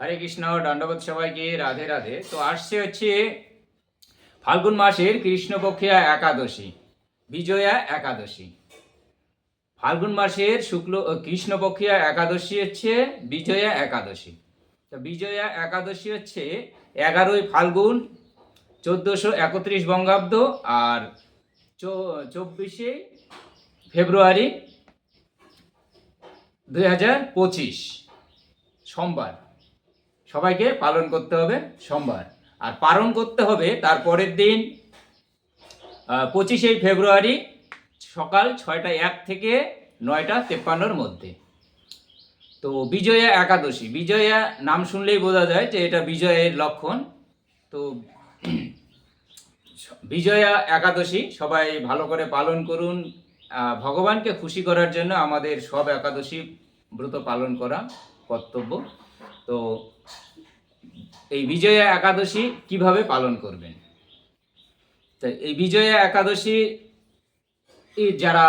হরে কৃষ্ণ, দণ্ডবোধ সবাইকে, রাধে রাধে। তো আসছে হচ্ছে ফাল্গুন মাসের কৃষ্ণপক্ষিয়া একাদশী, বিজয়া একাদশী। ফাল্গুন মাসের শুক্ল কৃষ্ণপক্ষিয়া একাদশী হচ্ছে বিজয়া একাদশী। তো বিজয়া একাদশী হচ্ছে এগারোই ফাল্গুন চোদ্দোশো একত্রিশ বঙ্গাব্দ আর চব্বিশে ফেব্রুয়ারি দুই হাজার পঁচিশ, সোমবার। সবাইকে পালন করতে হবে সোমবার। আর পালন করতে হবে তার পরের দিন পঁচিশে ফেব্রুয়ারি সকাল ছয়টা এক থেকে নয়টা তেপ্পান্নর মধ্যে। তো বিজয়া একাদশী। বিজয়া নাম শুনলেই বোঝা যায় যে এটা বিজয়ের লক্ষণ। তো বিজয়া একাদশী সবাই ভালো করে পালন করুন। ভগবানকে খুশি করার জন্য আমাদের সব একাদশী ব্রত পালন করা কর্তব্য। তো এই বিজয়া একাদশী কীভাবে পালন করবেন? তো এই বিজয়া একাদশী যারা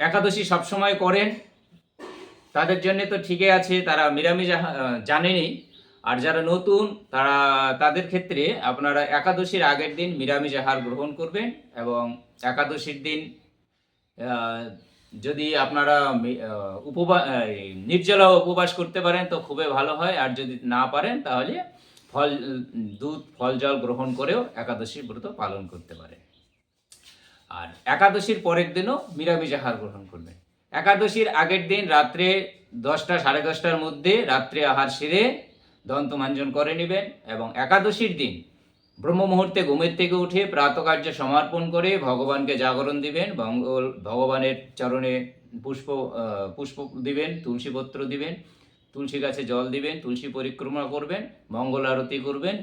একাদশী সবসময় করেন তাদের জন্য তো ঠিকই আছে তারা নিরামিষ আহ, আর যারা নতুন তারা তাদের ক্ষেত্রে আপনারা একাদশীর আগের দিন নিরামিষ আহার গ্রহণ করবেন এবং একাদশীর দিন যদি আপনারা উপবাস নির্জলা উপবাস করতে পারেন তো খুবই ভালো হয়। আর যদি না পারেন তাহলে ফল, দুধ, ফল জল গ্রহণ করেও একাদশী ব্রত পালন করতে পারেন। আর একাদশীর পরের দিনও নিরামিষ আহার গ্রহণ করবেন। একাদশীর আগের দিন রাত্রে দশটা, সাড়ে দশটার মধ্যে রাত্রে আহার সেরে দন্তমাঞ্জন করে নেবেন এবং একাদশীর দিন ব্রহ্ম মুহূর্তে ঘুমের থেকে উঠে প্রাতকার্য সমর্পণ করে ভগবানকে জাগরণ দিবেন, মঙ্গল, ভগবানের চরণে পুষ্প পুষ্প দিবেন তুলসীপত্র দিবেন, তুলসী গাছে জল দিবেন, তুলসী পরিক্রমা করবেন, মঙ্গল আরতি করবেন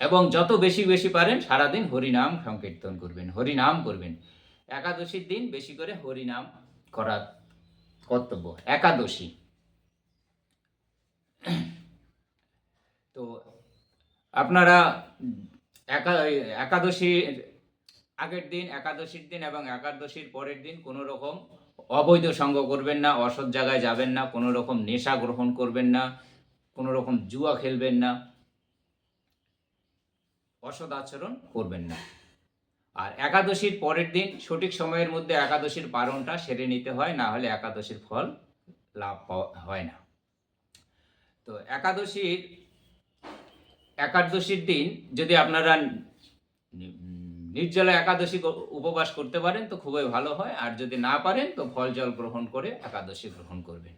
এবং যত বেশি বেশি পারেন সারাদিন হরিনাম সংকীর্তন করবেন, হরিনাম করবেন। একাদশীর দিন বেশি করে হরিনাম করা কর্তব্য, একাদশী। তো আপনারা একা একাদশীর আগের দিন, একাদশীর দিন এবং একাদশীর পরের দিন কোনো রকম অবৈধ সঙ্গ করবেন না, অসৎ জায়গায় যাবেন না, কোনো রকম নেশা গ্রহণ করবেন না, কোনো রকম জুয়া খেলবেন না, অসৎ আচরণ করবেন না। আর একাদশীর পরের দিন সঠিক সময়ের মধ্যে একাদশীর পালনটা সেরে নিতে হয়, না হলে একাদশীর ফল লাভ হয় না। তো একাদশীর একাদশীর দিন যদি আপনারা নির্জলা একাদশী উপবাস করতে পারেন, তো খুবই ভালো হয়। আর যদি না পারেন, তো ফল জল গ্রহণ করে একাদশী গ্রহণ করবেন।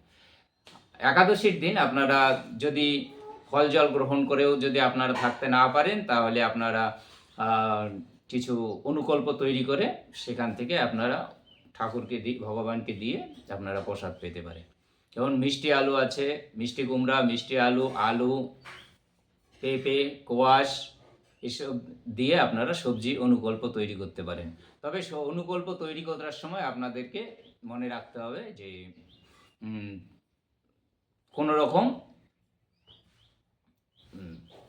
একাদশীর দিন আপনারা যদি ফল জল গ্রহণ করেও যদি আপনারা থাকতে না পারেন, তাহলে আপনারা কিছু অনুকল্প তৈরি করে সেখান থেকে আপনারা ঠাকুরকে দি, ভগবানকে দিয়ে আপনারা প্রসাদ পেতে পারেন। যেমন মিষ্টি আলু আছে, মিষ্টি কুমড়া, মিষ্টি আলু আলু পেঁপে, কোয়াশ এসব দিয়ে আপনারা সবজি অনুকল্প তৈরি করতে পারেন। তবে অনুকল্প তৈরি করার সময় আপনাদেরকে মনে রাখতে হবে যে কোনো রকম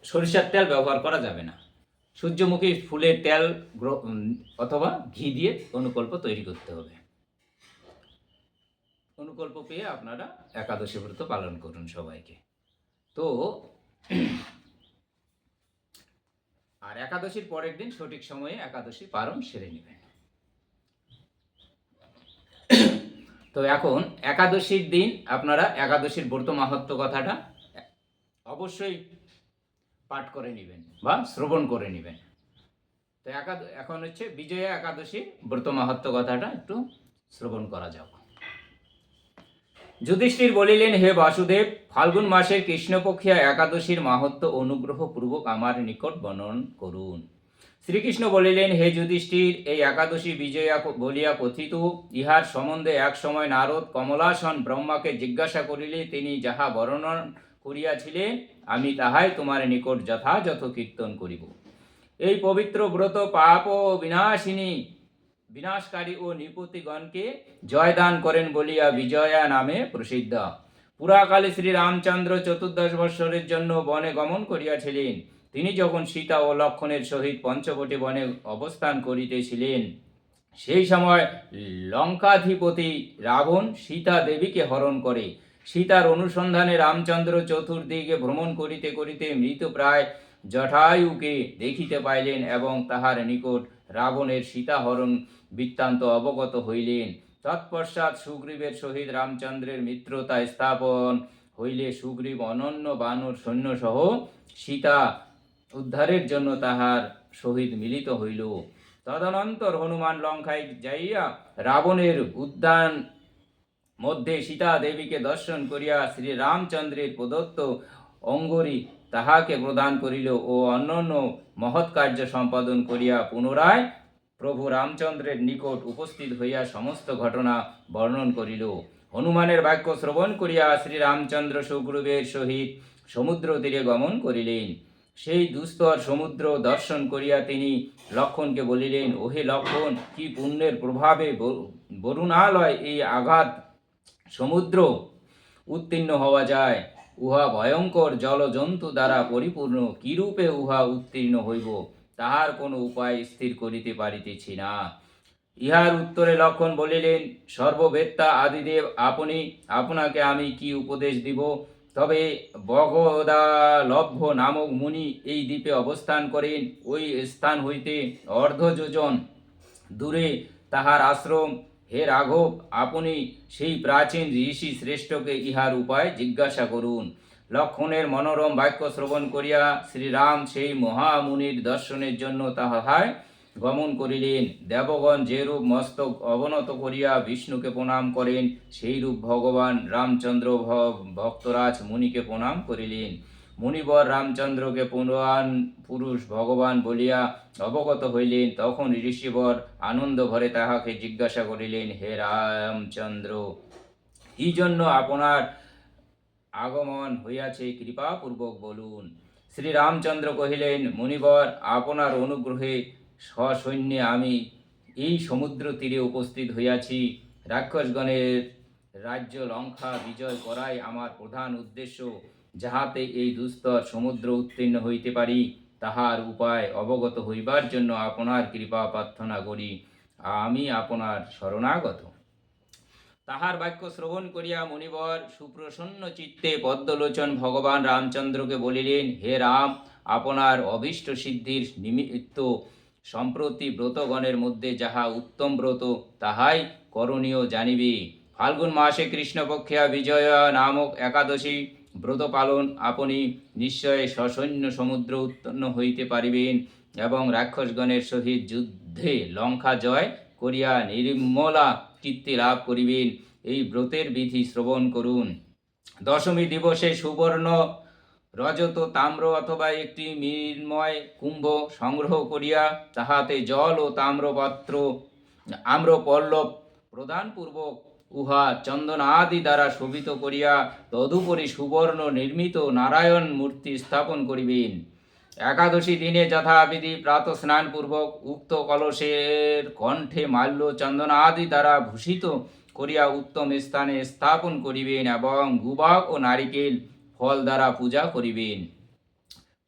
সরিষার তেল ব্যবহার করা যাবে না। সূর্যমুখী ফুলের তেল অথবা ঘি দিয়ে অনুকল্প তৈরি করতে হবে। অনুকল্প পেয়ে আপনারা একাদশী ব্রত পালন করুন সবাইকে। তো আর একাদশীর পরের দিন সঠিক সময়ে একাদশী পালন সেরে নেবেন তো এখন একাদশীর দিন, আপনারা একাদশীর ব্রত মাহাত্ম কথাটা অবশ্যই পাঠ করে নেবেন বা শ্রবণ করে নেবেন। তো একাদ, এখন হচ্ছে বিজয়া একাদশী ব্রত মাহাত্ম কথাটা একটু শ্রবণ করা যাক। যুধিষ্ঠির বলিলেন, হে বাসুদেব, ফাল্গুন মাসের কৃষ্ণপক্ষিয়া একাদশীর মাহাত্ম অনুগ্রহ পূর্বক আমার নিকট বর্ণন করুন। শ্রীকৃষ্ণ বলিলেন, হে যুধিষ্ঠির, এই একাদশী বিজয়া বলিয়া কথিত, ইহার সম্বন্ধে এক সময় নারদ কমলাসন ব্রহ্মাকে জিজ্ঞাসা করিলে তিনি যাহা বর্ণন করিয়াছিলেন, আমি তাহাই তোমার নিকট যথাযথ কীর্তন করিব। এই পবিত্র ব্রত পাপ বিনাশিনী বিনাশকারী ও নৃপতিগণকে জয়দান করেন বলিয়া বিজয়া নামে প্রসিদ্ধ। পুরাকালে শ্রী রামচন্দ্র চতুর্দশ বৎসরের জন্য বনে গমন করিয়াছিলেন। তিনি যখন সীতা ও লক্ষণের সহিত পঞ্চবটী বনে অবস্থান করিতেছিলেন, সেই সময় লঙ্কাধিপতি রাবণ সীতা দেবীকে হরণ করে। সীতার অনুসন্ধানে রামচন্দ্র চতুর্দিকে ভ্রমণ করিতে করিতে মৃতপ্রায় জটায়ুকে দেখিতে পাইলেন এবং তাহার নিকট রাবণের সীতাহরণ বৃত্তান্ত অবগত হইলেন। তৎপশ্চাৎ সুগ্রীবের সহিত রামচন্দ্রের মিত্রতা স্থাপন হইলে সুগ্রীব অনন্য বানর সৈন্যসহ সীতা উদ্ধারের জন্য তাহার সহিত মিলিত হইল। তদনন্তর হনুমান লঙ্কায় যাইয়া রাবণের উদ্যান মধ্যে সীতা দেবীকে দর্শন করিয়া শ্রী রামচন্দ্রের প্রদত্ত অঙ্গরি তাহাকে প্রদান করিল ও অন্যান্য মহৎ কার্য সম্পাদন করিয়া পুনরায় প্রভু রামচন্দ্রের নিকট উপস্থিত হইয়া সমস্ত ঘটনা বর্ণন করিল। হনুমানের বাক্য শ্রবণ করিয়া শ্রী রামচন্দ্র সুগ্রীবের সহিত সমুদ্র তীরে গমন করিলেন। সেই দুস্তর সমুদ্র দর্শন করিয়া তিনি লক্ষণকে বলিলেন, ওহে লক্ষণ, কি পুণ্যের প্রভাবে বরুণালয় এই আঘাত সমুদ্র উত্তীর্ণ হওয়া যায়। উহা ভয়ঙ্কর জলজন্তু দ্বারা পরিপূর্ণ, কিরূপে উহা উত্তীর্ণ হইব, তাহার কোনো উপায় স্থির করিতে পারিতেছি না। ইহার উত্তরে লক্ষণ বলিলেন, সর্ববেত্তা আদিদেব, আপনি, আপনাকে আমি কি উপদেশ দিব? তবে বগদা লভ্য নামক মুনি এই দ্বীপে অবস্থান করেন। ওই স্থান হইতে অর্ধযোজন দূরে তাহার আশ্রম হে রাঘব, আপনি সেই প্রাচীন ঋষি শ্রেষ্ঠকে ইহার উপায় জিজ্ঞাসা করুন। লক্ষণের মনোরম বাক্য শ্রবণ করিয়া শ্রীরাম সেই মহামুনির দর্শনের জন্য তাহায় গমন করিলেন। দেবগণ যেরূপ মস্তক অবনত করিয়া বিষ্ণুকে প্রণাম করেন সেই রূপ ভগবান রামচন্দ্র ভক্তরাজ মুনিকে প্রণাম করিলেন। মুনিবর রামচন্দ্রকে পুরাণ পুরুষ ভগবান বলিয়া অবগত হইলেন, তখন ঋষিবর আনন্দ ভরে তাহাকে জিজ্ঞাসা করিলেন, হে রামচন্দ্র, কি জন্য আপনার আগমন হইয়াছে? কৃপাপূর্বক বলুন। শ্রী রামচন্দ্র কহিলেন, মুনিবর, আপনার অনুগ্রহে সসৈন্যে আমি এই সমুদ্র তীরে উপস্থিত হইয়াছি। রাক্ষসগণের রাজ্য লঙ্কা বিজয় করাই আমার প্রধান উদ্দেশ্য। যাহাতে এই দুস্তর সমুদ্র উত্তীর্ণ হইতে পারি, তাহার উপায় অবগত হইবার জন্য আপনার কৃপা প্রার্থনা করি। আমি আপনার শরণাগত। তাহার বাক্য শ্রবণ করিয়া মুনিবর সুপ্রসন্ন চিত্তে পদ্মলোচন ভগবান রামচন্দ্রকে বলিলেন, হে রাম, আপনার অভীষ্ট সিদ্ধির নিমিত্ত সম্প্রতি ব্রতগণের মধ্যে যাহা উত্তম ব্রত, তাহাই করণীয় জানিবে। ফাল্গুন মাসে কৃষ্ণপক্ষিয়া বিজয়া নামক একাদশী ব্রত পালন আপনি নিশ্চয় সসৈন্য সমুদ্র উত্পন্ন হইতে পারিবেন এবং রাক্ষসগণের সহিত যুদ্ধে লঙ্কা জয় করিয়া নির্মলা কীর্তি লাভ করিবেন। এই ব্রতের বিধি শ্রবণ করুন। দশমী দিবসে সুবর্ণ, রজত, তাম্র অথবা একটি মৃন্ময় কুম্ভ সংগ্রহ করিয়া তাহাতে জল ও তাম্রপাত্র, আম্রপল্লব প্রদানপূর্বক উহা চন্দন আদি দ্বারা শোভিত করিয়া তদুপরি সুবর্ণ নির্মিত নারায়ণ মূর্তি স্থাপন করিবেন। একাদশী দিনে যথাবিধি প্রাত স্নানপূর্বক উক্ত কলসের কণ্ঠে মাল্য চন্দন আদি দ্বারা ভূষিত করিয়া উত্তম স্থানে স্থাপন করিবেন এবং গুবাক ও নারিকেল ফল দ্বারা পূজা করিবেন।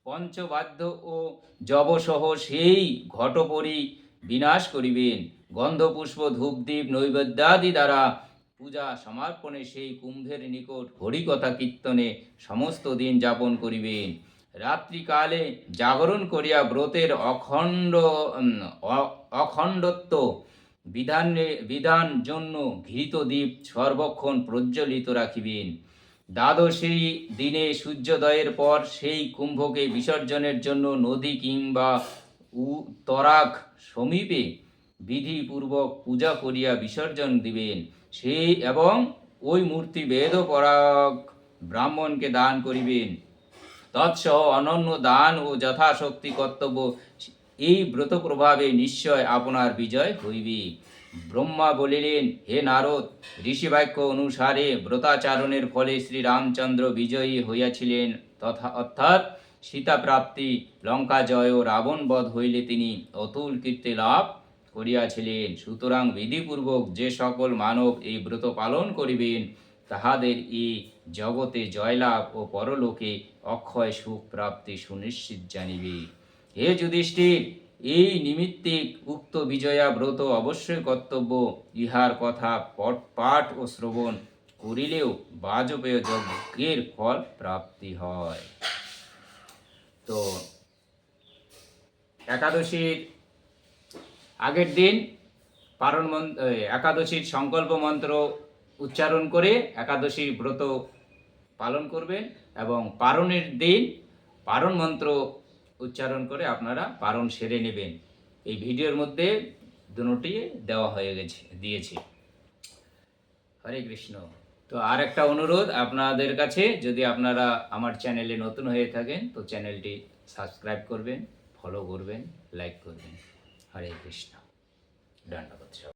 পঞ্চবাদ্য ও যবসহ সেই ঘটপরি বিনাশ করিবেন। গন্ধপুষ্প, ধূপদীপ, নৈবেদ্যাদি দ্বারা পূজা সমর্পণে সেই কুম্ভের নিকট হরিকথা কীর্তনে সমস্ত দিন যাপন করিবেন। রাত্রিকালে জাগরণ করিয়া ব্রতের অখণ্ড অখণ্ডত্ব বিধানে, বিধান জন্য ঘৃত দ্বীপ সর্বক্ষণ প্রজ্বলিত রাখিবেন। দ্বাদশী দিনে সূর্যোদয়ের পর সেই কুম্ভকে বিসর্জনের জন্য নদী কিংবা উ- তরাক সমীপে বিধিপূর্বক পূজা করিয়া বিসর্জন দিবেন। সেই এবং ওই মূর্তি বেদ পরাগ ব্রাহ্মণকে দান করিবেন। তৎসহ অনন্য দান ও যথাশক্তি কর্তব্য, এই ব্রত প্রভাবে নিশ্চয় আপনার বিজয় হইবে। ব্রহ্মা বলিলেন, হে নারদ, ঋষিবাক্য অনুসারে ব্রতাচারণের ফলে শ্রী রামচন্দ্র বিজয়ী হইয়াছিলেন। তথা, অর্থাৎ সীতা প্রাপ্তি লঙ্কা জয় ও রাবণ বধ হইলে তিনি অতুল কীর্তি লাভ করিয়াছিলেন। সুতরাং বিধিপূর্বক যে সকল মানব এই ব্রত পালন করিবেন, তাহাদের এই জগতে জয়লাভ ও পরলোকে অক্ষয় সুখ প্রাপ্তি সুনিশ্চিত জানিবে। হে যুধিষ্ঠির, এই নিমিত্তে উক্ত বিজয়া ব্রত অবশ্যই কর্তব্য। ইহার কথা পাঠ ও শ্রবণ করিলেও বাজপেয় যজ্ঞের ফল প্রাপ্তি হয়। তো, একাদশীর আগের দিন পারণ মন্ত্র একাদশীর সংকল্প মন্ত্র উচ্চারণ করে একাদশীর ব্রত পালন করবেন এবং পারণের দিন পারণ মন্ত্র উচ্চারণ করে আপনারা পারণ সেরে নেবেন। এই ভিডিওর মধ্যে দুটি দেওয়া হয়ে গেছে, দিয়েছে। হরে কৃষ্ণ। তো আর একটা অনুরোধ, আপনাদের কাছে যদি আপনারা আমার চ্যানেলে নতুন হয়ে থাকেন, তো চ্যানেলটি সাবস্ক্রাইব করবেন, ফলো করবেন, লাইক করবেন। হরে কৃষ্ণ দণ্ডবোধ।